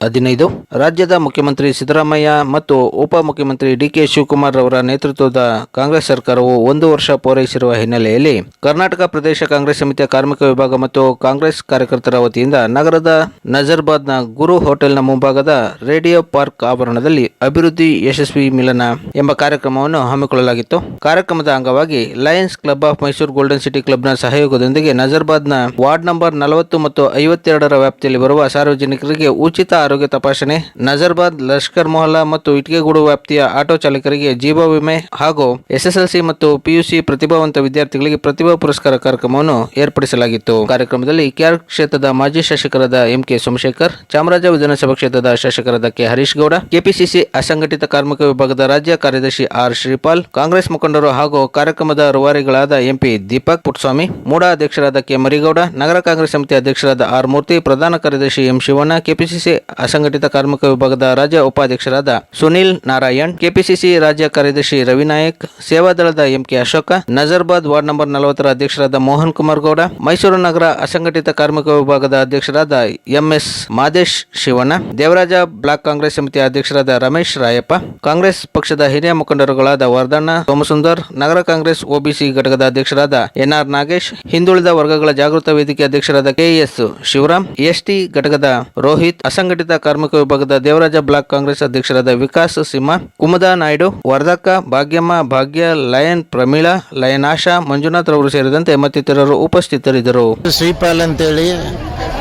ಹದಿನೈದು. ರಾಜ್ಯದ ಮುಖ್ಯಮಂತ್ರಿ ಸಿದ್ದರಾಮಯ್ಯ ಮತ್ತು ಉಪಮುಖ್ಯಮಂತ್ರಿ ಡಿಕೆ ಶಿವಕುಮಾರ್ ಅವರ ನೇತೃತ್ವದ ಕಾಂಗ್ರೆಸ್ ಸರ್ಕಾರವು ಒಂದು ವರ್ಷ ಪೂರೈಸಿರುವ ಹಿನ್ನೆಲೆಯಲ್ಲಿ ಕರ್ನಾಟಕ ಪ್ರದೇಶ ಕಾಂಗ್ರೆಸ್ ಸಮಿತಿಯ ಕಾರ್ಮಿಕ ವಿಭಾಗ ಮತ್ತು ಕಾಂಗ್ರೆಸ್ ಕಾರ್ಯಕರ್ತರ ವತಿಯಿಂದ ನಗರದ ನಜರ್ಬಾದ್ನ ಗುರು ಹೋಟೆಲ್ನ ಮುಂಭಾಗದ ರೇಡಿಯೋ ಪಾರ್ಕ್ ಆವರಣದಲ್ಲಿ ಅಭಿವೃದ್ಧಿ ಯಶಸ್ವಿ ಮಿಲನ ಎಂಬ ಕಾರ್ಯಕ್ರಮವನ್ನು ಹಮ್ಮಿಕೊಳ್ಳಲಾಗಿತ್ತು. ಕಾರ್ಯಕ್ರಮದ ಅಂಗವಾಗಿ lions club of Mysuru golden city ಕ್ಲಬ್ನ ಸಹಯೋಗದೊಂದಿಗೆ ನಜರ್ಬಾದ್ನ ವಾರ್ಡ್ ನಂಬರ್ ನಲವತ್ತು ಮತ್ತು ಐವತ್ತೆರಡರ ವ್ಯಾಪ್ತಿಯಲ್ಲಿ ಬರುವ ಸಾರ್ವಜನಿಕರಿಗೆ ಉಚಿತ ಆರೋಗ್ಯ ತಪಾಸಣೆ, ನಜರ್ಬಾದ್, ಲಷ್ಕರ್ ಮೊಹಲ್ಲಾ ಮತ್ತು ಇಟ್ಕೆಗೂಡು ವ್ಯಾಪ್ತಿಯ ಆಟೋ ಚಾಲಕರಿಗೆ ಜೀವ ವಿಮೆ ಹಾಗೂ ಎಸ್ಎಸ್ಎಲ್ಸಿ ಮತ್ತು ಪಿಯುಸಿ ಪ್ರತಿಭಾವಂತ ವಿದ್ಯಾರ್ಥಿಗಳಿಗೆ ಪ್ರತಿಭಾ ಪುರಸ್ಕಾರ ಕಾರ್ಯಕ್ರಮವನ್ನು ಏರ್ಪಡಿಸಲಾಗಿತ್ತು. ಕಾರ್ಯಕ್ರಮದಲ್ಲಿ ಕೆಆರ್ ಕ್ಷೇತ್ರದ ಮಾಜಿ ಶಾಸಕರಾದ ಎಂಕೆ ಸೋಮಶೇಖರ್, ಚಾಮರಾಜ ವಿಧಾನಸಭಾ ಕ್ಷೇತ್ರದ ಶಾಸಕರಾದ ಕೆ ಹರೀಶ್ ಗೌಡ, ಕೆಪಿಸಿಸಿ ಅಸಂಘಟಿತ ಕಾರ್ಮಿಕ ವಿಭಾಗದ ರಾಜ್ಯ ಕಾರ್ಯದರ್ಶಿ ಆರ್ ಶ್ರೀಪಾಲ್, ಕಾಂಗ್ರೆಸ್ ಮುಖಂಡರು ಹಾಗೂ ಕಾರ್ಯಕ್ರಮದ ರುವಾರಿಗಳಾದ ಎಂಪಿ ದೀಪಕ್ ಪುಟ್ಸ್ವಾಮಿ, ಮೂಡಾ ಅಧ್ಯಕ್ಷರಾದ ಕೆ ಮರಿಗೌಡ, ನಗರ ಕಾಂಗ್ರೆಸ್ ಸಮಿತಿ ಅಧ್ಯಕ್ಷರಾದ ಆರ್ ಮೂರ್ತಿ, ಪ್ರಧಾನ ಕಾರ್ಯದರ್ಶಿ ಎಂ ಶಿವಣ್ಣ, ಕೆಪಿಸಿಸಿ ಅಸಂಘಟಿತ ಕಾರ್ಮಿಕ ವಿಭಾಗದ ರಾಜ್ಯ ಉಪಾಧ್ಯಕ್ಷರಾದ ಸುನಿಲ್ ನಾರಾಯಣ್, ಕೆಪಿಸಿಸಿ ರಾಜ್ಯ ಕಾರ್ಯದರ್ಶಿ Ravinayak ಸೇವಾದಳದ MK Ashoka, Nazarbad ward number ನಲವತ್ತರ ಅಧ್ಯಕ್ಷರಾದ ಮೋಹನ್ ಕುಮಾರ್ ಗೌಡ ಮೈಸೂರು ನಗರ ಅಸಂಘಟಿತ ಕಾರ್ಮಿಕ ವಿಭಾಗದ ಅಧ್ಯಕ್ಷರಾದ ಎಂಎಸ್ ಮಾದೇಶ್ ಶಿವಣ್ಣ, ದೇವರಾಜ ಬ್ಲಾಕ್ ಕಾಂಗ್ರೆಸ್ ಸಮಿತಿಯ ಅಧ್ಯಕ್ಷರಾದ ರಮೇಶ್ ರಾಯಪ್ಪ, ಕಾಂಗ್ರೆಸ್ ಪಕ್ಷದ ಹಿರಿಯ ಮುಖಂಡರುಗಳಾದ ವರ್ಧಣ್ಣ ಸೋಮಸುಂದರ್, ನಗರ ಕಾಂಗ್ರೆಸ್ ಒಬಿಸಿ ಘಟಕದ ಅಧ್ಯಕ್ಷರಾದ ಎನ್ಆರ್ ನಾಗೇಶ್, ಹಿಂದುಳಿದ ವರ್ಗಗಳ ಜಾಗೃತ ವೇದಿಕೆ ಅಧ್ಯಕ್ಷರಾದ ಕೆಎಸ್ ಶಿವರಾಮ್ ಎಸ್ಟಿ ಘಟಕದ ರೋಹಿತ್, ಅಸಂಘಟಿತ ಕಾರ್ಮಿಕ ವಿಭಾಗದ ದೇವರಾಜ ಬ್ಲಾಕ್ ಕಾಂಗ್ರೆಸ್ ಅಧ್ಯಕ್ಷರಾದ ವಿಕಾಸ್ ಸಿಂಹ, ಕುಮದಾ ನಾಯ್ಡು, ವರ್ಧಕ, ಭಾಗ್ಯಮ್ಮ, ಭಾಗ್ಯ, ಲಯನ್ ಪ್ರಮೀಳಾ ಲಯನ್ ಆಶಾ ಮಂಜುನಾಥ್ ರವರು ಸೇರಿದಂತೆ ಮತ್ತಿತರರು ಉಪಸ್ಥಿತರಿದ್ದರು. ಶ್ರೀಪಾಲ್ ಅಂತೇಳಿ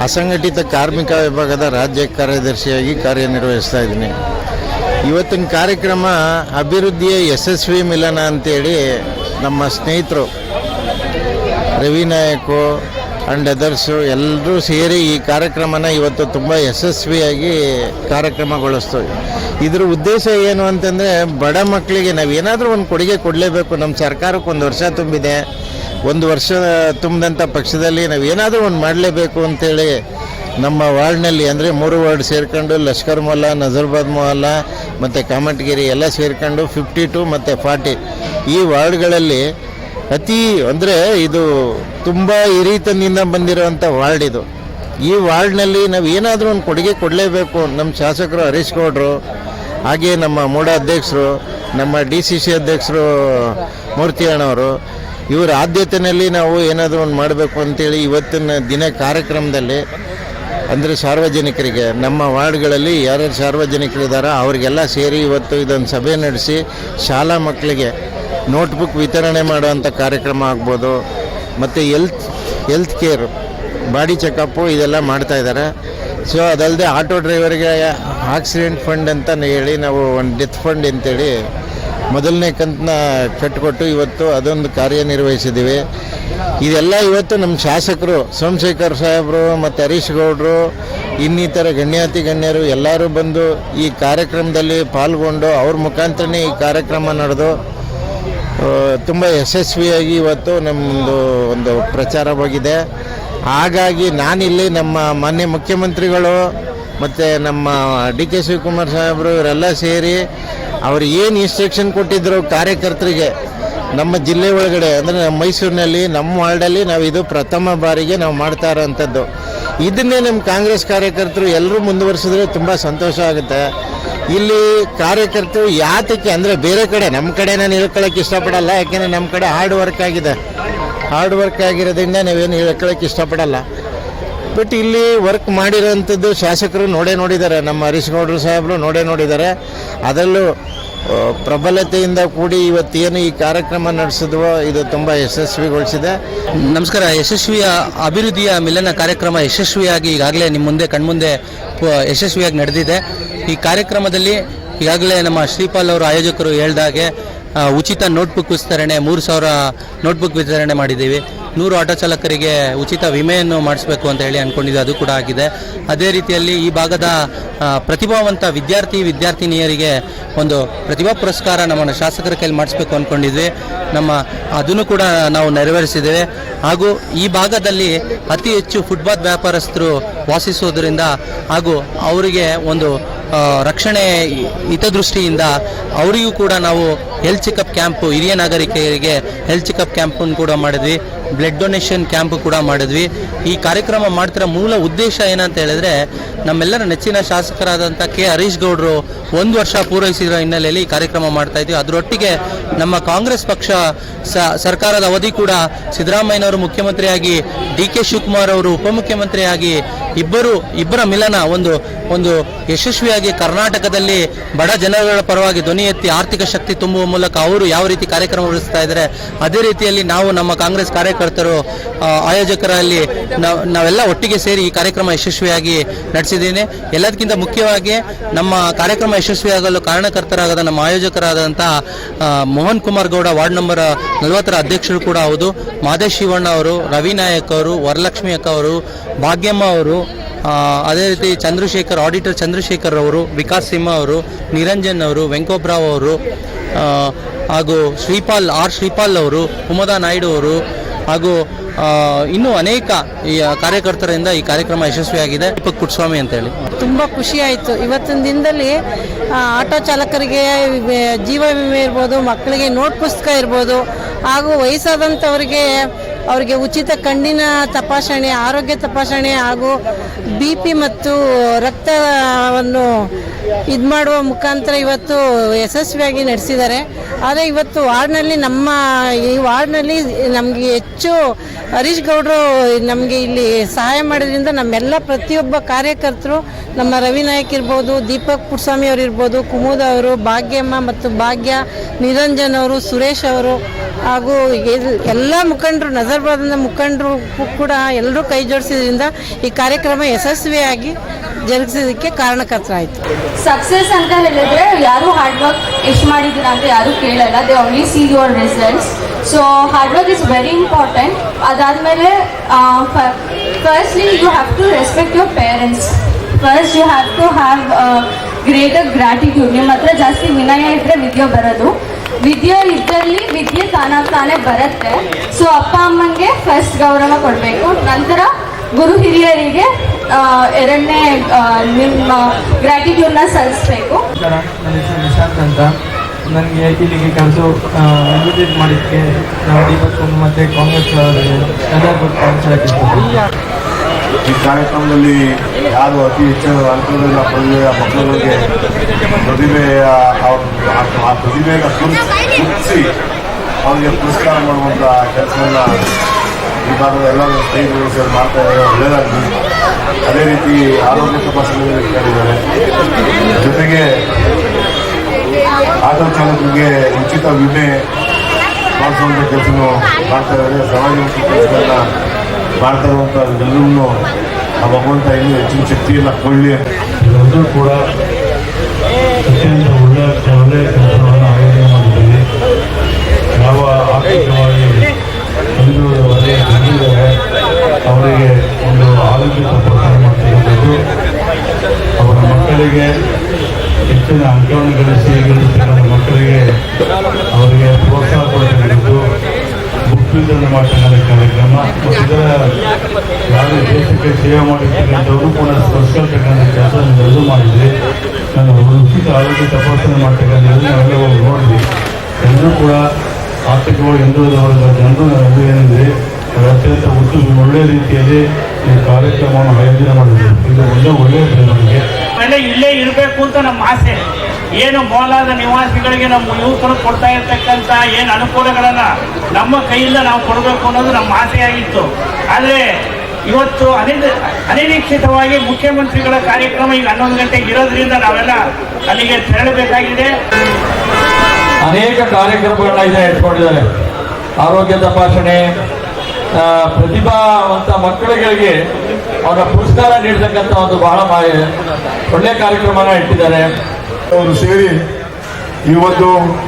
ಅಸಂಘಟಿತ ಕಾರ್ಮಿಕ ವಿಭಾಗದ ರಾಜ್ಯ ಕಾರ್ಯದರ್ಶಿಯಾಗಿ ಕಾರ್ಯನಿರ್ವಹಿಸ್ತಾ ಇದ್ದೀನಿ. ಇವತ್ತಿನ ಕಾರ್ಯಕ್ರಮ ಅಭಿವೃದ್ಧಿಯ ಯಶಸ್ವಿ ಮಿಲನ ಅಂತೇಳಿ ನಮ್ಮ ಸ್ನೇಹಿತರು ರವಿ ನಾಯಕು ಆ್ಯಂಡ್ ಅದರ್ಸು ಎಲ್ಲರೂ ಸೇರಿ ಈ ಕಾರ್ಯಕ್ರಮನ ಇವತ್ತು ತುಂಬ ಯಶಸ್ವಿಯಾಗಿ ಕಾರ್ಯಕ್ರಮಗೊಳಿಸ್ತೀವಿ ಇದ್ರ ಉದ್ದೇಶ ಏನು ಅಂತಂದರೆ, ಬಡ ಮಕ್ಕಳಿಗೆ ನಾವು ಏನಾದರೂ ಒಂದು ಕೊಡುಗೆ ಕೊಡಲೇಬೇಕು. ನಮ್ಮ ಸರ್ಕಾರಕ್ಕೆ ಒಂದು ವರ್ಷ ತುಂಬಿದೆ. ಒಂದು ವರ್ಷ ತುಂಬಿದಂಥ ಪಕ್ಷದಲ್ಲಿ ನಾವು ಏನಾದರೂ ಒಂದು ಮಾಡಲೇಬೇಕು ಅಂತೇಳಿ ನಮ್ಮ ವಾರ್ಡ್ನಲ್ಲಿ ಅಂದರೆ ಮೂರು ವಾರ್ಡ್ ಸೇರ್ಕೊಂಡು ಲಷ್ಕರ್ ಮೊಹಲ್ಲಾ, ನಜರ್ಬಾದ್ ಮೊಹಲ್ಲಾ, ಮತ್ತು ಕಾಮಟ್ಗಿರಿ ಎಲ್ಲ ಸೇರ್ಕೊಂಡು ಫಿಫ್ಟಿ ಟು ಮತ್ತು ಫಾರ್ಟಿ ಈ ವಾರ್ಡ್ಗಳಲ್ಲಿ ಅತಿ ಅಂದರೆ ಇದು ತುಂಬ ಹಿರಿತನದಿಂದ ಬಂದಿರುವಂಥ ವಾರ್ಡ್ ಇದು. ಈ ವಾರ್ಡ್ನಲ್ಲಿ ನಾವು ಏನಾದರೂ ಒಂದು ಕೊಡುಗೆ ಕೊಡಲೇಬೇಕು ನಮ್ಮ ಶಾಸಕರು ಹರೀಶ್ ಗೌಡರು, ಹಾಗೆ ನಮ್ಮ ಮೂಡ ಅಧ್ಯಕ್ಷರು, ನಮ್ಮ ಡಿ ಸಿ ಸಿ ಅಧ್ಯಕ್ಷರು ಮೂರ್ತಿ ಅಣ್ಣವರು, ಇವರ ಆದ್ಯತೆಯಲ್ಲಿ ನಾವು ಏನಾದರೂ ಒಂದು ಮಾಡಬೇಕು ಅಂತೇಳಿ ಇವತ್ತಿನ ದಿನ ಕಾರ್ಯಕ್ರಮದಲ್ಲಿ ಅಂದರೆ ಸಾರ್ವಜನಿಕರಿಗೆ, ನಮ್ಮ ವಾರ್ಡ್ಗಳಲ್ಲಿ ಯಾರ್ಯಾರು ಸಾರ್ವಜನಿಕರಿದ್ದಾರೋ ಅವರಿಗೆಲ್ಲ ಸೇರಿ ಇವತ್ತು ಇದೊಂದು ಸಭೆ ನಡೆಸಿ ಶಾಲಾ ಮಕ್ಕಳಿಗೆ ನೋಟ್ಬುಕ್ ವಿತರಣೆ ಮಾಡುವಂಥ ಕಾರ್ಯಕ್ರಮ ಆಗ್ಬೋದು, ಮತ್ತು health health care body checkup ಇದೆಲ್ಲ ಮಾಡ್ತಾ ಇದ್ದಾರೆ. ಸೊ ಅದಲ್ಲದೆ ಆಟೋ ಡ್ರೈವರ್ಗೆ ಆಕ್ಸಿಡೆಂಟ್ ಫಂಡ್ ಅಂತ ಹೇಳಿ ನಾವು ಒಂದು ಡೆತ್ ಫಂಡ್ ಅಂತೇಳಿ ಮೊದಲನೇ ಕಂತನ್ನ ಕಟ್ಟಿಕೊಟ್ಟು ಇವತ್ತು ಅದೊಂದು ಕಾರ್ಯನಿರ್ವಹಿಸಿದ್ದೀವಿ. ಇದೆಲ್ಲ ಇವತ್ತು ನಮ್ಮ ಶಾಸಕರು ಸೋಮಶೇಖರ್ ಸಾಹೇಬರು ಮತ್ತು ಹರೀಶ್ ಗೌಡರು, ಇನ್ನಿತರ ಗಣ್ಯಾತಿ ಗಣ್ಯರು ಎಲ್ಲರೂ ಬಂದು ಈ ಕಾರ್ಯಕ್ರಮದಲ್ಲಿ ಪಾಲ್ಗೊಂಡು ಅವ್ರ ಮುಖಾಂತರನೇ ಈ ಕಾರ್ಯಕ್ರಮ ನಡೆದು ತುಂಬ ಯಶಸ್ವಿಯಾಗಿ ಇವತ್ತು ನಮ್ಮದು ಒಂದು ಪ್ರಚಾರವಾಗಿದೆ. ಹಾಗಾಗಿ ನಾನಿಲ್ಲಿ ನಮ್ಮ ಮಾನ್ಯ ಮುಖ್ಯಮಂತ್ರಿಗಳು ಮತ್ತು ನಮ್ಮ ಡಿ ಕೆ ಶಿವಕುಮಾರ್ ಸಾಹೇಬರು ಇವರೆಲ್ಲ ಸೇರಿ ಅವರು ಏನು ಇನ್ಸ್ಟ್ರಕ್ಷನ್ ಕೊಟ್ಟಿದ್ದರು ಕಾರ್ಯಕರ್ತರಿಗೆ ನಮ್ಮ ಜಿಲ್ಲೆ ಒಳಗಡೆ, ಅಂದರೆ ನಮ್ಮ ಮೈಸೂರಿನಲ್ಲಿ, ನಮ್ಮ ವಾರ್ಡಲ್ಲಿ ನಾವು ಇದು ಪ್ರಥಮ ಬಾರಿಗೆ ನಾವು ಮಾಡ್ತಾ ಇರೋಂಥದ್ದು ಇದನ್ನೇ ನಮ್ಮ ಕಾಂಗ್ರೆಸ್ ಕಾರ್ಯಕರ್ತರು ಎಲ್ಲರೂ ಮುಂದುವರಿಸಿದ್ರೆ ತುಂಬ ಸಂತೋಷ ಆಗುತ್ತೆ. ಇಲ್ಲಿ ಕಾರ್ಯಕರ್ತರು ಯಾತಕ್ಕೆ ಅಂದರೆ ಬೇರೆ ಕಡೆ, ನಮ್ಮ ಕಡೆ ನಾನು ಹೇಳ್ಕೊಳ್ಳೋಕೆ ಇಷ್ಟಪಡಲ್ಲ, ಯಾಕೆಂದರೆ ನಮ್ಮ ಕಡೆ ಹಾರ್ಡ್ ವರ್ಕ್ ಆಗಿದೆ. ಹಾರ್ಡ್ ವರ್ಕ್ ಆಗಿರೋದ್ರಿಂದ ನಾವೇನು ಹೇಳ್ಕೊಳ್ಳೋಕೆ ಇಷ್ಟಪಡಲ್ಲ. ಬಟ್ ಇಲ್ಲಿ ವರ್ಕ್ ಮಾಡಿರೋಂಥದ್ದು ಶಾಸಕರು ನೋಡೇ ನೋಡಿದ್ದಾರೆ. ನಮ್ಮ ಹರೀಶ್ ಗೌಡ್ರು ಸಾಹೇಬರು ನೋಡೇ ನೋಡಿದ್ದಾರೆ. ಅದರಲ್ಲೂ ಪ್ರಬಲತೆಯಿಂದ ಕೂಡಿ ಇವತ್ತೇನು ಈ ಕಾರ್ಯಕ್ರಮ ನಡೆಸಿದ್ವೋ, ಇದು ತುಂಬ ಯಶಸ್ವಿಗೊಳಿಸಿದೆ. ನಮಸ್ಕಾರ. ಯಶಸ್ವಿಯ ಅಭಿವೃದ್ಧಿಯ ಮಿಲನ ಕಾರ್ಯಕ್ರಮ ಯಶಸ್ವಿಯಾಗಿ ಈಗಾಗಲೇ ನಿಮ್ಮ ಮುಂದೆ, ಕಣ್ಮುಂದೆ ಯಶಸ್ವಿಯಾಗಿ ನಡೆದಿದೆ. ಈ ಕಾರ್ಯಕ್ರಮದಲ್ಲಿ ಈಗಾಗಲೇ ನಮ್ಮ ಶ್ರೀಪಾಲ್ ಅವರು ಆಯೋಜಕರು ಹೇಳ್ದಾಗೆ ಉಚಿತ ನೋಟ್ಬುಕ್ ವಿಸ್ತರಣೆ, ಮೂರು ಸಾವಿರ ನೋಟ್ಬುಕ್ ವಿತರಣೆ ಮಾಡಿದ್ದೀವಿ. ನೂರು ಆಟೋ ಚಾಲಕರಿಗೆ ಉಚಿತ ವಿಮೆಯನ್ನು ಮಾಡಿಸಬೇಕು ಅಂತ ಹೇಳಿ ಅಂದ್ಕೊಂಡಿದ್ದು ಅದು ಕೂಡ ಆಗಿದೆ. ಅದೇ ರೀತಿಯಲ್ಲಿ ಈ ಭಾಗದ ಪ್ರತಿಭಾವಂತ ವಿದ್ಯಾರ್ಥಿ, ವಿದ್ಯಾರ್ಥಿನಿಯರಿಗೆ ಒಂದು ಪ್ರತಿಭಾ ಪುರಸ್ಕಾರ ನಮ್ಮ ಶಾಸಕರ ಕೈಲಿ ಮಾಡಿಸ್ಬೇಕು ಅಂದ್ಕೊಂಡಿದ್ವಿ ನಮ್ಮ, ಅದನ್ನು ಕೂಡ ನಾವು ನೆರವೇರಿಸಿದ್ದೇವೆ. ಹಾಗೂ ಈ ಭಾಗದಲ್ಲಿ ಅತಿ ಹೆಚ್ಚು ಫುಟ್ಪಾತ್ ವ್ಯಾಪಾರಸ್ಥರು ವಾಸಿಸುವುದರಿಂದ ಹಾಗೂ ಅವರಿಗೆ ಒಂದು ರಕ್ಷಣೆ ಹಿತದೃಷ್ಟಿಯಿಂದ ಅವರಿಗೂ ಕೂಡ ನಾವು ಹೆಲ್ತ್ ಚೆಕಪ್ ಕ್ಯಾಂಪು ಹಿರಿಯ ನಾಗರಿಕರಿಗೆ ಹೆಲ್ತ್ ಚೆಕಪ್ ಕ್ಯಾಂಪನ್ನು ಕೂಡ ಮಾಡಿದ್ವಿ. ಬ್ಲಡ್ ಡೊನೇಷನ್ ಕ್ಯಾಂಪ್ ಕೂಡ ಮಾಡಿದ್ವಿ. ಈ ಕಾರ್ಯಕ್ರಮ ಮಾಡ್ತಿರೋ ಮೂಲ ಉದ್ದೇಶ ಏನಂತ ಹೇಳಿದ್ರೆ, ನಮ್ಮೆಲ್ಲರ ನೆಚ್ಚಿನ ಶಾಸಕರಾದಂಥ ಕೆ ಹರೀಶ್ ಗೌಡರು ಒಂದು ವರ್ಷ ಪೂರೈಸಿರೋ ಹಿನ್ನೆಲೆಯಲ್ಲಿ ಈ ಕಾರ್ಯಕ್ರಮ ಮಾಡ್ತಾ ಇದ್ವಿ. ಅದರೊಟ್ಟಿಗೆ ನಮ್ಮ ಕಾಂಗ್ರೆಸ್ ಪಕ್ಷ ಸರ್ಕಾರದ ಅವಧಿ ಕೂಡ ಸಿದ್ದರಾಮಯ್ಯನವರು ಮುಖ್ಯಮಂತ್ರಿಯಾಗಿ, ಡಿ ಕೆ ಶಿವಕುಮಾರ್ ಅವರು ಉಪಮುಖ್ಯಮಂತ್ರಿಯಾಗಿ, ಇಬ್ಬರು, ಇಬ್ಬರ ಮಿಲನ ಒಂದು ಒಂದು ಯಶಸ್ವಿಯಾಗಿ ಕರ್ನಾಟಕದಲ್ಲಿ ಬಡ ಜನಗಳ ಪರವಾಗಿ ಧ್ವನಿ ಎತ್ತಿ ಆರ್ಥಿಕ ಶಕ್ತಿ ತುಂಬುವ ಮೂಲಕ ಅವರು ಯಾವ ರೀತಿ ಕಾರ್ಯಕ್ರಮ ನಡೆಸ್ತಾ ಇದ್ದಾರೆ, ಅದೇ ರೀತಿಯಲ್ಲಿ ನಾವು ನಮ್ಮ ಕಾಂಗ್ರೆಸ್ ಕಾರ್ಯಕರ್ತರು ಆಯೋಜಕರಲ್ಲಿ ನಾವ್- ನಾವೆಲ್ಲ ಒಟ್ಟಿಗೆ ಸೇರಿ ಈ ಕಾರ್ಯಕ್ರಮ ಯಶಸ್ವಿಯಾಗಿ ನಡೆಸಿದ್ದೇನೆ. ಎಲ್ಲದಕ್ಕಿಂತ ಮುಖ್ಯವಾಗಿ ನಮ್ಮ ಕಾರ್ಯಕ್ರಮ ಯಶಸ್ವಿಯಾಗಲು ಕಾರಣಕರ್ತರಾಗದ ನಮ್ಮ ಆಯೋಜಕರಾದಂತಹ ಮೋಹನ್ ಕುಮಾರ್ ಗೌಡ ವಾರ್ಡ್ ನಂಬರ್ ನಲವತ್ತರ ಅಧ್ಯಕ್ಷರು ಕೂಡ ಹೌದು. ಮಾದೇಶ್ ಶಿವಣ್ಣ ಅವರು, ರವಿ ನಾಯಕ್ ಅವರು, ವರಲಕ್ಷ್ಮಿ ಅಕ್ಕ ಅವರು, ಭಾಗ್ಯಮ್ಮ ಅವರು ಅದೇ ರೀತಿ ಚಂದ್ರಶೇಖರ್ ಆಡಿಟರ್ ಚಂದ್ರಶೇಖರ್ ಅವರು, ವಿಕಾಸ್ ಸಿಂಹ ಅವರು, ನಿರಂಜನ್ ಅವರು ವೆಂಕೋಬ್ರಾವ್ ಅವರು ಹಾಗೂ ಶ್ರೀಪಾಲ್, ಆರ್ ಶ್ರೀಪಾಲ್ ಅವರು, ಉಮದಾ ನಾಯ್ಡು ಅವರು, ಹಾಗೂ ಇನ್ನೂ ಅನೇಕ ಈ ಕಾರ್ಯಕರ್ತರಿಂದ ಈ ಕಾರ್ಯಕ್ರಮ ಯಶಸ್ವಿಯಾಗಿದೆ. ದೀಪಕ್ ಅಂತ ಅಂತೇಳಿ ತುಂಬ ಖುಷಿ ಆಯಿತು. ಇವತ್ತಿನ ದಿನದಲ್ಲಿ ಆಟೋ ಚಾಲಕರಿಗೆ ಜೀವ ವಿಮೆ ಇರ್ಬೋದು, ಮಕ್ಕಳಿಗೆ ನೋಟ್ ಪುಸ್ತಕ ಇರ್ಬೋದು, ಹಾಗೂ ವಯಸ್ಸಾದಂಥವ್ರಿಗೆ ಅವರಿಗೆ ಉಚಿತ ಕಣ್ಣಿನ ತಪಾಸಣೆ ಆರೋಗ್ಯ ತಪಾಸಣೆ ಹಾಗೂ ಬಿ ಪಿ ಮತ್ತು ರಕ್ತವನ್ನು ಇದು ಮಾಡುವ ಮುಖಾಂತರ ಇವತ್ತು ಯಶಸ್ವಿಯಾಗಿ ನಡೆಸಿದ್ದಾರೆ. ಆದರೆ ಇವತ್ತು ವಾರ್ಡ್ನಲ್ಲಿ ನಮ್ಮ ಈ ವಾರ್ಡ್ನಲ್ಲಿ ನಮಗೆ ಹೆಚ್ಚು ಹರೀಶ್ ಗೌಡರು ನಮಗೆ ಇಲ್ಲಿ ಸಹಾಯ ಮಾಡೋದ್ರಿಂದ ನಮ್ಮೆಲ್ಲ ಪ್ರತಿಯೊಬ್ಬ ಕಾರ್ಯಕರ್ತರು ನಮ್ಮ ರವಿ ನಾಯಕ್ ಇರ್ಬೋದು, ದೀಪಕ್ ಪುಟ್ಸ್ವಾಮಿ ಅವರು ಇರ್ಬೋದು, ಕುಮುದ ಅವರು, ಭಾಗ್ಯಮ್ಮ ಮತ್ತು ಭಾಗ್ಯ, ನಿರಂಜನ್ ಅವರು, ಸುರೇಶ್ ಅವರು ಹಾಗೂ ಎಲ್ಲ ಮುಖಂಡರು, ನಜರ್ಬಾದ್ನ ಮುಖಂಡರು ಕೂಡ ಎಲ್ಲರೂ ಕೈ ಜೋಡಿಸಿದ್ರಿಂದ ಈ ಕಾರ್ಯಕ್ರಮ ಯಶಸ್ವಿಯಾಗಿ ಜರುಗಿಸೋದಕ್ಕೆ ಕಾರಣಕರ್ತರಾಯಿತು. ಸಕ್ಸಸ್ ಅಂತ ಹೇಳಿದ್ರೆ ಯಾರು ಹಾರ್ಡ್ ವರ್ಕ್ ಎಷ್ಟು ಮಾಡಿದ್ದೀರಾ ಅಂತ ಯಾರು ಕೇಳಲ್ಲ. They only see your results so hard work is very important ಅದಾದಮೇಲೆ firstly you have to respect your parents first you have to have greater gratitude ನಿಮ್ಮ ಹತ್ರ ಜಾಸ್ತಿ ವಿನಯ ಇದ್ದರೆ ವಿದ್ಯೆ ಬರೋದು. ವಿದ್ಯೆ ಇದ್ದಲ್ಲಿ ವಿದ್ಯೆ ತಾನಾಗ್ ತಾನೇ ಬರುತ್ತೆ. ಸೊ ಅಪ್ಪ ಅಮ್ಮಂಗೆ ಫಸ್ಟ್ ಗೌರವ ಕೊಡಬೇಕು. ನಂತರ ಗುರು ಹಿರಿಯರಿಗೆ ಎರಡನೇ ಆ, ನಿಮ್ಮ ಗ್ರ್ಯಾಟಿಟ್ಯೂಡ್ನ ಸಲ್ಲಿಸ್ಬೇಕು. ನನ್ನ ಹೆಸರು ನಿಶಾಂತ್ ಅಂತ. ನನಗೆ ಇಲ್ಲಿಗೆ ಕರೆದು ಇನ್ವಿಟೇಟ್ ಮಾಡಿದ್ದಕ್ಕೆ ನಾವು ದೀಪಕ್ ಮತ್ತು ಕಾಂಗ್ರೆಸ್ ಈ ಕಾರ್ಯಕ್ರಮದಲ್ಲಿ ಯಾರು ಅತಿ ಹೆಚ್ಚು ಅನುಕೂಲ ಪಡೆದ ಮಕ್ಕಳುಗಳಿಗೆ ಪ್ರತಿಭೆಯ ಅವ್ರ- ಆ- ಆ ಪ್ರತಿಭೆಯನ್ನು ಗುರುತಿಸಿ ಅವರಿಗೆ ಪುರಸ್ಕಾರ ಮಾಡುವಂಥ ಕೆಲಸವನ್ನು ಈ ಭಾಗದ ಎಲ್ಲರೂ ಸ್ನೇಹಿತರು ಸೇರಿ ಮಾಡ್ತಾ ಇದ್ದಾರೆ. ಒಳ್ಳೆಯದಾಗಲಿ ಅದೇ ರೀತಿ ಆರೋಗ್ಯ ತಪಾಸಣೆ ಕೇಳಿದ್ದಾರೆ ಜೊತೆಗೆ ಆಟೋ ಚಾಲಕರಿಗೆ ಉಚಿತ ವಿಮೆ ಮಾಡಿಸುವಂಥ ಕೆಲಸನೂ ಮಾಡ್ತಾ ಇದ್ದಾರೆ. ಸಮಾಜಮುಖಿ ಕೆಲಸಗಳನ್ನ ಮಾಡ್ತಾ ಇರುವಂಥ ಎಲ್ಲರೂ ಆ ಭಗವಂತ ಇನ್ನೂ ಹೆಚ್ಚಿನ ಶಕ್ತಿಯನ್ನು ಕೊಳ್ಳಿ ಎಲ್ಲರೂ ಕೂಡ ಅತ್ಯಂತ ಒಳ್ಳೆಯ ಒಳ್ಳೆಯ ಕೆಲಸವನ್ನು ಆಯೋಜನೆ ಮಾಡಿದ್ದೀವಿ ಯಾವ ಆರ್ಥಿಕವಾಗಿ ಹಿಂದುಳಿದವರೇ ದುಡಿದಿದ್ದಾರೆ ಅವರಿಗೆ ಒಂದು ಆರೋಗ್ಯ ತಪಾಸಣೆ ಮಾಡ್ತಿರುವುದು ಅವರ ಮಕ್ಕಳಿಗೆ ಹೆಚ್ಚಿನ ಅಂಕವನ್ನು ಗಳಿಸಿ ಗಳಿಸಿದ ಮಕ್ಕಳಿಗೆ ಅವರಿಗೆ ಪ್ರೋತ್ಸಾಹ ಕೊಡತಕ್ಕಂಥದ್ದು ವಿತರಣೆ ಮಾಡ್ತಕ್ಕಂಥ ಕಾರ್ಯಕ್ರಮ. ಮತ್ತು ಇದರ ಯಾವುದೇ ದೇಶಕ್ಕೆ ಸೇವೆ ಮಾಡಿರ್ತಕ್ಕಂಥವರು ಕೂಡ ಸ್ಪರ್ಶಿಸ್ತಕ್ಕಂಥ ಕೆಲಸ ಎಲ್ಲರೂ ಮಾಡಿದ್ವಿ ನಾನು ಉಚಿತ ಆರೋಗ್ಯ ತಪಾಸಣೆ ಮಾಡ್ತಕ್ಕಂಥ ನಾವೆಲ್ಲ ನೋಡಿದ್ವಿ. ಎಲ್ಲರೂ ಕೂಡ ಆರ್ಥಿಕವಾಗಿ ಹಿಂದುಳಿದವರ ಜನರು ಅದು ಅತ್ಯಂತ ಉತ್ತು ಒಳ್ಳೆಯ ರೀತಿಯಲ್ಲಿ ಈ ಕಾರ್ಯಕ್ರಮವನ್ನು ಆಯೋಜನೆ ಮಾಡಿದ್ವಿ ಇದು ಒಳ್ಳೆ ಒಳ್ಳೆಯ ನಮಗೆ. ಆಮೇಲೆ ಇಲ್ಲೇ ಇರಬೇಕು ಅಂತ ನಮ್ಮ ಆಸೆ. ಏನು ಮೋಲಾದ ನಿವಾಸಿಗಳಿಗೆ ನಮ್ಮ ಯುವಕರು ಕೊಡ್ತಾ ಇರ್ತಕ್ಕಂಥ ಏನು ಅನುಕೂಲಗಳನ್ನ ನಮ್ಮ ಕೈಯಿಂದ ನಾವು ಕೊಡಬೇಕು ಅನ್ನೋದು ನಮ್ಮ ಆಸೆಯಾಗಿತ್ತು. ಆದರೆ ಇವತ್ತು ಅನಿ ಅನಿರೀಕ್ಷಿತವಾಗಿ ಮುಖ್ಯಮಂತ್ರಿಗಳ ಕಾರ್ಯಕ್ರಮ ಈಗ ಹನ್ನೊಂದು ಗಂಟೆಗೆ ಇರೋದ್ರಿಂದ ನಾವೆಲ್ಲ ಅಲ್ಲಿಗೆ ತೆರಳಬೇಕಾಗಿದೆ. ಅನೇಕ ಕಾರ್ಯಕ್ರಮಗಳನ್ನ ಇದೆ ಇಟ್ಕೊಂಡಿದ್ದಾರೆ ಆರೋಗ್ಯ ತಪಾಸಣೆ ಪ್ರತಿಭಾವಂತ ಮಕ್ಕಳುಗಳಿಗೆ ಅವರ ಪುರಸ್ಕಾರ ನೀಡತಕ್ಕಂಥ ಒಂದು ಬಹಳ ಒಳ್ಳೆ ಒಳ್ಳೆಯ ಕಾರ್ಯಕ್ರಮನ ಇಟ್ಟಿದ್ದಾರೆ. ಅವರು ಸೇರಿ ಈ ಒಂದು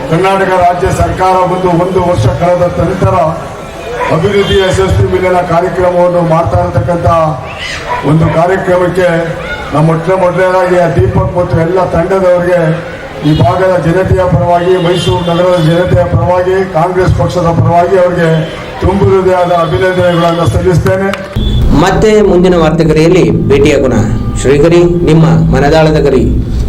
ಕರ್ನಾಟಕ ರಾಜ್ಯ ಸರ್ಕಾರ ಒಂದು ಒಂದು ವರ್ಷ ಕಳೆದ ನಂತರ ಅಭಿವೃದ್ಧಿ ಯಶಸ್ವಿ ಮಿಲನ ಕಾರ್ಯಕ್ರಮವನ್ನು ಮಾಡ್ತಾ ಇರತಕ್ಕಂಥ ಒಂದು ಕಾರ್ಯಕ್ರಮಕ್ಕೆ ನಮ್ಮ ಮೊಟ್ಟ ಮೊದಲನೇದಾಗಿ ದೀಪಕ್ ಮತ್ತು ಎಲ್ಲ ತಂಡದವರಿಗೆ ಈ ಭಾಗದ ಜನತೆಯ ಪರವಾಗಿ, ಮೈಸೂರು ನಗರದ ಜನತೆಯ ಪರವಾಗಿ, ಕಾಂಗ್ರೆಸ್ ಪಕ್ಷದ ಪರವಾಗಿ ಅವರಿಗೆ ತುಂಬು ಹೃದಯದ ಅಭಿನಂದನೆಗಳನ್ನು ಸಲ್ಲಿಸ್ತೇನೆ. ಮತ್ತೆ ಮುಂದಿನ ವಾರ್ತೆಗರಿಯಲ್ಲಿ ಭೇಟಿಯಾಗೋಣ. ಶ್ರೀಗರಿ ನಿಮ್ಮ ಮನದಾಳದ ಗರಿ.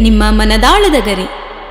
ನಿಮ್ಮ ಮನದಾಳದ ಗರಿ.